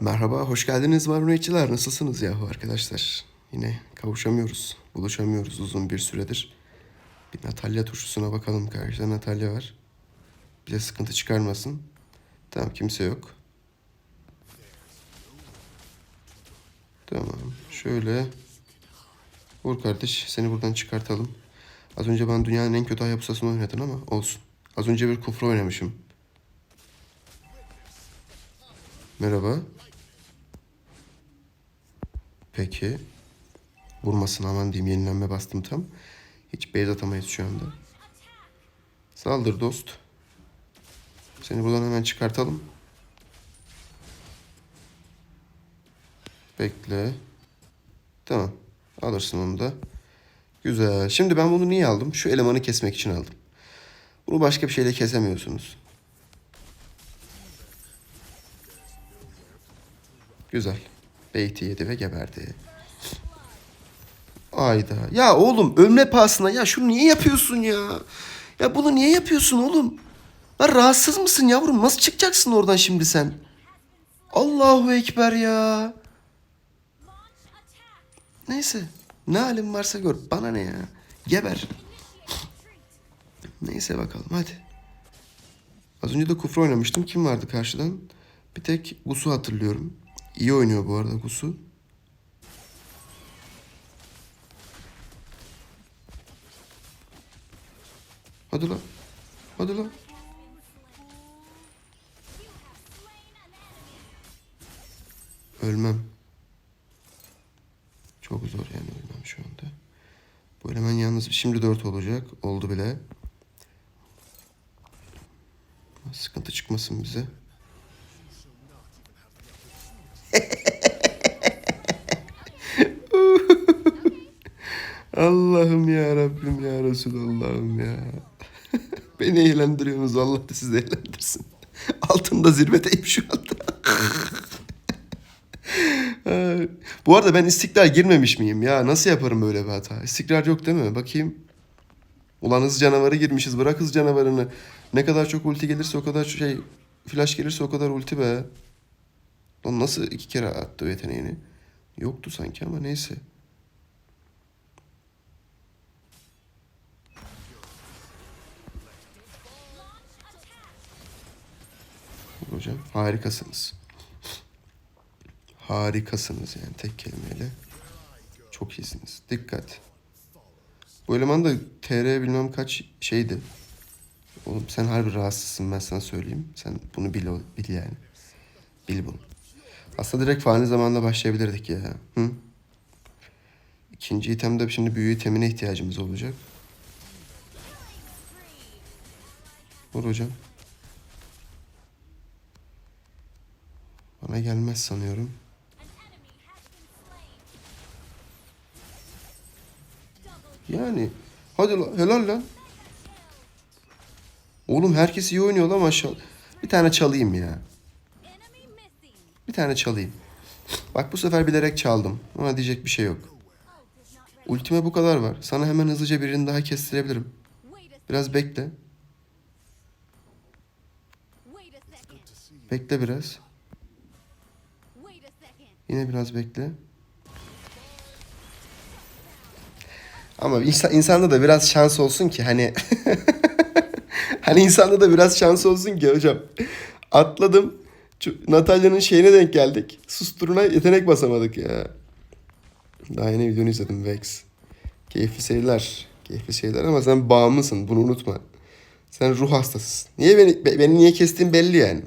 Merhaba, hoş geldiniz Marunetçiler. Nasılsınız yahu arkadaşlar? Yine kavuşamıyoruz, buluşamıyoruz uzun bir süredir. Bir Natalya turşusuna bakalım. Karşıda Natalya var. Bize sıkıntı çıkarmasın. Tamam, kimse yok. Tamam, şöyle. Vur kardeş, seni buradan çıkartalım. Az önce ben dünyanın en kötü Hayabusa'sını oynadın ama olsun. Az önce bir kufra oynamışım. Merhaba. Peki. Vurmasın aman diyeyim yenilenme bastım tam. Hiç base atamayız şu anda. Saldır dost. Seni buradan hemen çıkartalım. Bekle. Tamam. Alırsın onu da. Güzel. Şimdi ben bunu niye aldım? Şu elemanı kesmek için aldım. Bunu başka bir şeyle kesemiyorsunuz. Güzel. Beyti yedi ve geberdi. Ayda. Ya oğlum ölme pahasına ya şunu niye yapıyorsun ya? Ya bunu niye yapıyorsun oğlum? Lan rahatsız mısın yavrum? Nasıl çıkacaksın oradan şimdi sen? Allahu Ekber ya. Neyse. Ne halin varsa gör. Bana ne ya? Geber. Neyse bakalım hadi. Az önce de kufra oynamıştım. Kim vardı karşıdan? Bir tek Gusu hatırlıyorum. İyi oynuyor bu arada Gusu. Hadi lan. Hadi lan. Ölmem. Çok zor yani ölmem şu anda. Bu eleman yalnız şimdi 4 olacak. Oldu bile. Sıkıntı çıkmasın bize. Allah'ım ya Rabbim ya Resulallah'ım ya. Beni eğlendiriyorsunuz. Allah da sizi eğlendirsin. Altında zirvedeyim şu anda. Bu arada ben istiklal girmemiş miyim ya? Nasıl yaparım böyle bir hata? İstikrar yok değil mi? Bakayım. Ulan hız canavarı girmişiz. Bırak hız canavarını. Ne kadar çok ulti gelirse o kadar şey... Flash gelirse o kadar ulti be. Lan nasıl iki kere attı yeteneğini? Yoktu sanki ama neyse. Hocam harikasınız. Harikasınız yani tek kelimeyle. Çok iyisiniz. Dikkat. Bu eleman da TR bilmem kaç şeydi. Oğlum sen harbi rahatsızsın ben sana söyleyeyim. Sen bunu bil, bil yani. Bil bunu. Aslında direkt fani zamanla başlayabilirdik ya. Hı? İkinci itemde şimdi büyü itemine ihtiyacımız olacak. Vur hocam. Bana gelmez sanıyorum. Yani hadi lan helal lan. Oğlum herkes iyi oynuyor lan maşallah. Bir tane çalayım ya. Bir tane çalayım. Bak bu sefer bilerek çaldım. Ona diyecek bir şey yok. Ultime bu kadar var. Sana hemen hızlıca birini daha kestirebilirim. Biraz bekle. Bekle biraz. Yine biraz bekle. Ama insan, insanda da biraz şans olsun ki hani hani insanda da biraz şans olsun ki hocam. Atladım. Natalya'nın şeyine denk geldik. Susturuna yetenek basamadık ya. Daha yeni videonu izledim Vex. Keyifli seyirler. Keyifli seyirler ama sen bağımlısın. Bunu unutma. Sen ruh hastasısın. Niye beni, be- beni niye kestiğin belli yani.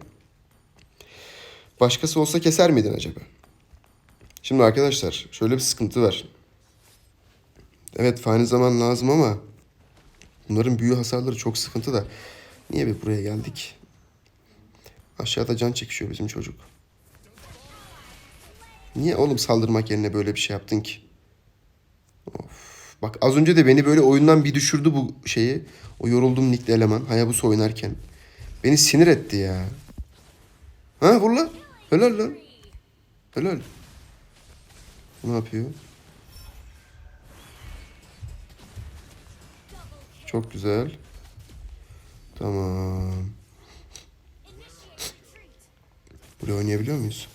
Başkası olsa keser miydin acaba? Şimdi arkadaşlar şöyle bir sıkıntı var. Evet fani zaman lazım ama bunların büyü hasarları çok sıkıntı da. Niye bir buraya geldik? Aşağıda can çekişiyor bizim çocuk. Niye oğlum saldırmak yerine böyle bir şey yaptın ki? Of. Bak az önce de beni böyle oyundan bir düşürdü bu şeyi. O yoruldum nickli eleman Hayabusa oynarken. Beni sinir etti ya. Ha vur lan. Helal lan. Helal. Ne yapıyor? Çok güzel. Tamam. Buraya oynayabiliyor muyuz?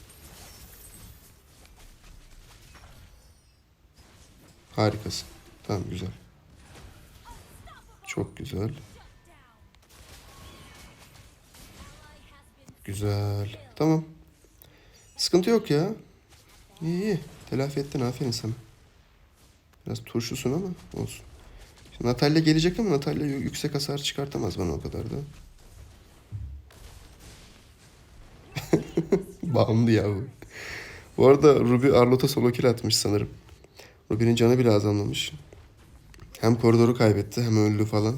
Harikasın. Tamam güzel. Çok güzel. Güzel. Tamam. Sıkıntı yok ya. İyi iyi. Telafi ettin aferin sana. Biraz turşusun ama olsun. Şimdi Natalya gelecek ama Natalya yüksek hasar çıkartamaz bana o kadar da. Bağımlı ya bu. Bu arada Ruby Arlot'a solo kill atmış sanırım. Ruby'nin canı bile azalmamış. Hem koridoru kaybetti hem öldü falan.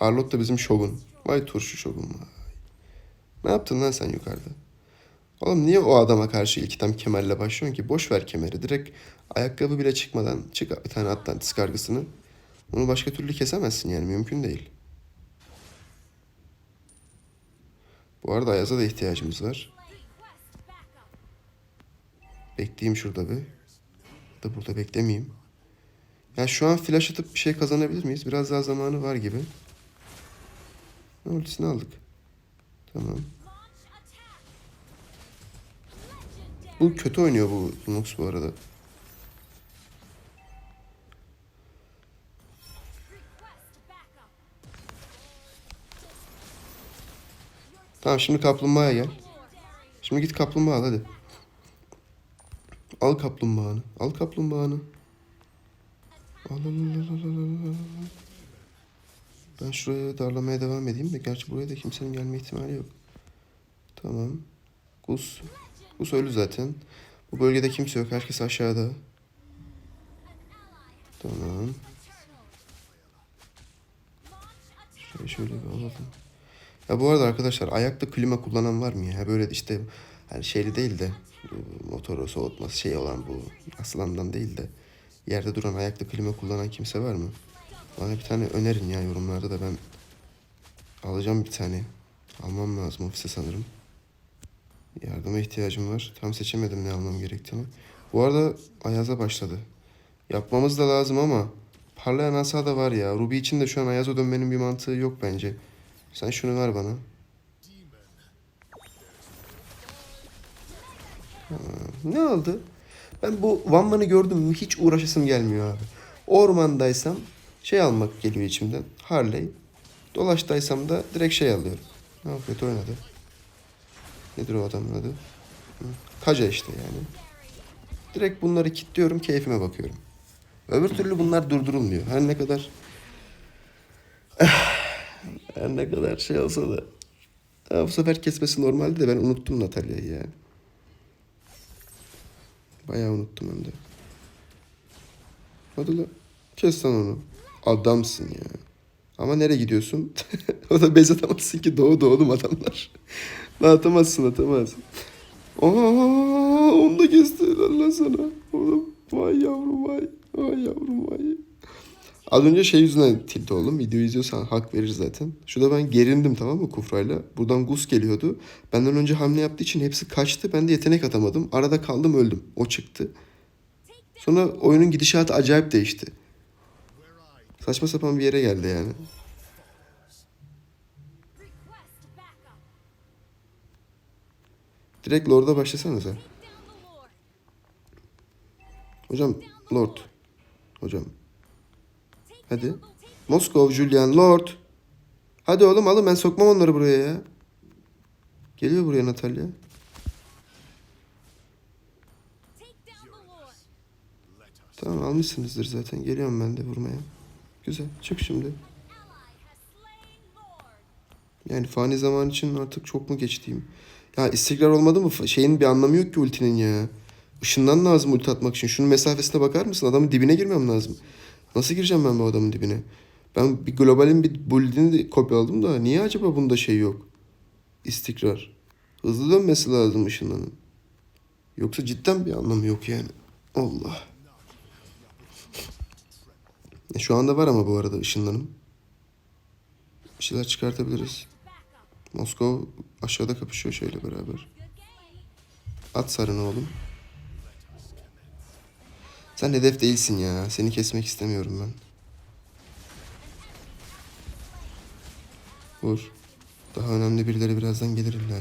Arlot da bizim şogun. Vay turşu şogun vay. Ne yaptın lan sen yukarıda? Oğlum niye o adama karşı ilk item kemerle başlıyorsun ki? Boş ver kemeri. Direkt ayakkabı bile çıkmadan çık bir tane Atlantis kargısını. Onu başka türlü kesemezsin yani mümkün değil. Bu arada Ayaz'a da ihtiyacımız var. Bekleyeyim şurada bir. Da burada beklemeyeyim. Ya şu an flash atıp bir şey kazanabilir miyiz? Biraz daha zamanı var gibi. Ultisini aldık. Tamam. Bu kötü oynuyor bu Lunox bu arada. Tamam şimdi kaplumbağaya gel. Şimdi git kaplumbağa hadi. Al kaplumbağanı. Al kaplumbağanı. Al al al al al al. Ben şuraya darlamaya devam edeyim de gerçi buraya da kimsenin gelme ihtimali yok. Tamam. Gus. Gus ölü zaten. Bu bölgede kimse yok. Herkes aşağıda. Tamam. Şöyle şöyle bir alalım. Ya bu arada arkadaşlar ayakta klima kullanan var mı ya? Böyle işte hani şeyli değil de bu motoru soğutması şey olan bu aslandan değil de yerde duran ayakta klima kullanan kimse var mı? Bana bir tane önerin ya yorumlarda da ben alacağım bir tane. Almam lazım ofise sanırım. Yardıma ihtiyacım var. Tam seçemedim ne almam gerektiğini. Bu arada Ayaz'a başladı. Yapmamız da lazım ama parlayan asa da var ya. Ruby için de şu an Ayaz'a dönmenin bir mantığı yok bence. Sen şunu ver bana. Ha, ne oldu? Ben bu Vanman'ı gördüm mü hiç uğraşasım gelmiyor abi. Ormandaysam şey almak geliyor içimden. Harley. Dolaştaysam da direkt şey alıyorum. Ne yapıyor? oynadı. Nedir o adamın adı? Hı, Kaja işte yani. Direkt bunları kilitliyorum, keyfime bakıyorum. Öbür türlü bunlar durdurulmuyor. Her ne kadar her ne kadar şey olsa da ha, bu sefer kesmesi normaldi de ben unuttum Natalya'yı yani. Bayağı unuttum hem de. Hadi la. Kes lan onu. Adamsın ya. Ama nereye gidiyorsun? o da bez atamazsın ki doğu doğdum adamlar. Lan atamazsın atamazsın. Aa, onu da kesti Allah sana. Oğlum, vay yavrum vay. Vay yavrum vay. Az önce şey yüzünden tilt oldum. Video izliyorsan hak verir zaten. Şurada ben gerildim tamam mı Kufra'yla. Buradan Gus geliyordu. Benden önce hamle yaptığı için hepsi kaçtı. Ben de yetenek atamadım. Arada kaldım öldüm. O çıktı. Sonra oyunun gidişatı acayip değişti. Saçma sapan bir yere geldi yani. Direkt Lord'a başlasanıza. Hocam Lord. Hocam. Hadi. Moskov, Julian, Lord. Hadi oğlum alın ben sokmam onları buraya ya. Geliyor buraya Natalya. Tamam almışsınızdır zaten. Geliyorum ben de vurmaya. Güzel. Çık şimdi. Yani fani zaman için artık çok mu geç diyeyim. Ya istikrar olmadı mı? Şeyin bir anlamı yok ki ultinin ya. Işından lazım ulti atmak için. Şunun mesafesine bakar mısın? Adamın dibine girmem lazım. Nasıl gireceğim ben bu adamın dibine? Ben bir globalin bir build'ini kopyaladım da niye acaba bunda şey yok? İstikrar. Hızlı dönmesi lazım ışınlanın. Yoksa cidden bir anlamı yok yani. Allah. E, Şu anda var ama bu arada ışınlanım. Bir şeyler çıkartabiliriz. Moskova aşağıda kapışıyor şöyle beraber. At sarını oğlum. Sen hedef değilsin ya. Seni kesmek istemiyorum ben. Vur. Daha önemli birileri birazdan gelir illa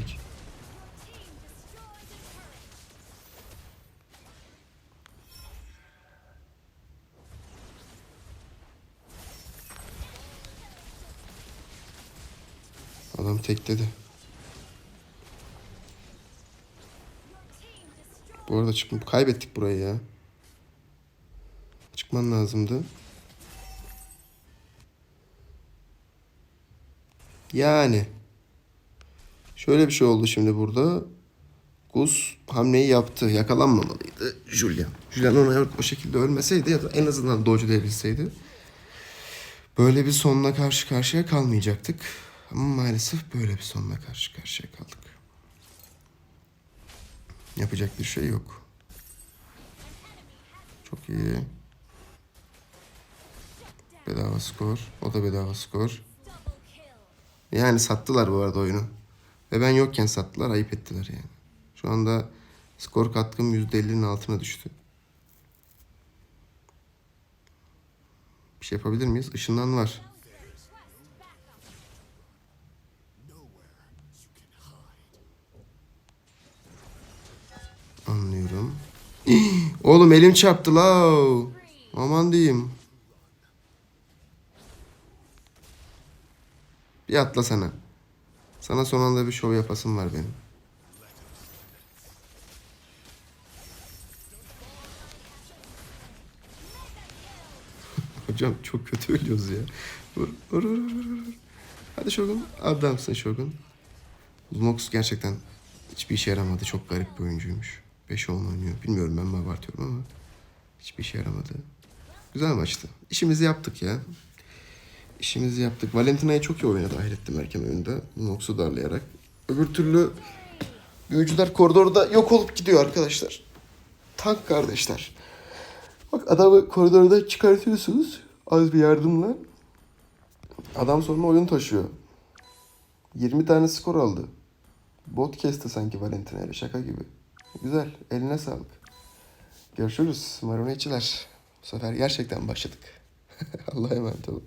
ki. Adam tekledi. Bu arada çıkma kaybettik burayı ya. Çıkman lazımdı. Yani. Şöyle bir şey oldu şimdi burada. Gus hamleyi yaptı. Yakalanmamalıydı Julian. Julian ona o şekilde ölmeseydi ya da en azından dodge edebilseydi. Böyle bir sonla karşı karşıya kalmayacaktık. Ama maalesef böyle bir sonla karşı karşıya kaldık. Yapacak bir şey yok. Çok iyi. Bedava skor. O da bedava skor. Yani sattılar bu arada oyunu. Ve ben yokken sattılar. Ayıp ettiler yani. Şu anda skor katkım %50'nin altına düştü. Bir şey yapabilir miyiz? Işından var. Anlıyorum. Oğlum elim çarptı la. Aman diyeyim. Bir atla sana. Sana son anda bir şov yapasım var benim. Hocam çok kötü ölüyoruz ya. Vur, vur, vur, vur, vur. Hadi Shogun. Adamsın Shogun. Lunox gerçekten hiçbir işe yaramadı. Çok garip bir oyuncuymuş. 5 10 oynuyor. Bilmiyorum ben mi abartıyorum ama hiçbir işe yaramadı. Güzel maçtı. İşimizi yaptık ya. İşimizi yaptık. Valentina'yı çok iyi oyuna dahil ettim erken oyunda. Lunox'u darlayarak. Öbür türlü büyücüler koridorda yok olup gidiyor arkadaşlar. Tank kardeşler. Bak adamı koridorda çıkartıyorsunuz az bir yardımla. Adam sonra oyun taşıyor. 20 tane skor aldı. Bot kesti sanki Valentina ile şaka gibi. Güzel. Eline sağlık. Görüşürüz. Maroneciler. Bu sefer gerçekten başladık. Allah'a emanet olun.